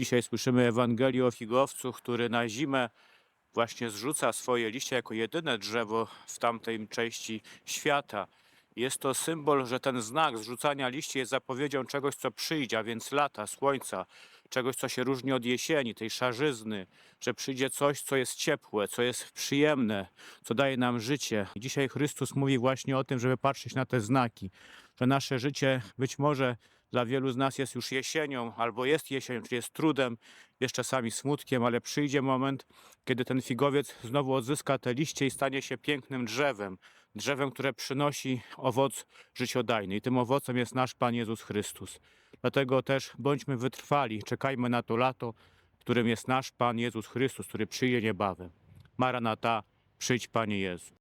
Dzisiaj słyszymy Ewangelię o figowcu, który na zimę właśnie zrzuca swoje liście jako jedyne drzewo w tamtej części świata. Jest to symbol, że ten znak zrzucania liści jest zapowiedzią czegoś, co przyjdzie, a więc lata, słońca, czegoś, co się różni od jesieni, tej szarzyzny, że przyjdzie coś, co jest ciepłe, co jest przyjemne, co daje nam życie. I dzisiaj Chrystus mówi właśnie o tym, żeby patrzeć na te znaki, że nasze życie być może dla wielu z nas jest już jesienią, albo jest jesienią, czyli jest trudem, jest czasami smutkiem, ale przyjdzie moment, kiedy ten figowiec znowu odzyska te liście i stanie się pięknym drzewem. Drzewem, które przynosi owoc życiodajny. I tym owocem jest nasz Pan Jezus Chrystus. Dlatego też bądźmy wytrwali, czekajmy na to lato, którym jest nasz Pan Jezus Chrystus, który przyjdzie niebawem. Maranata, przyjdź Panie Jezu.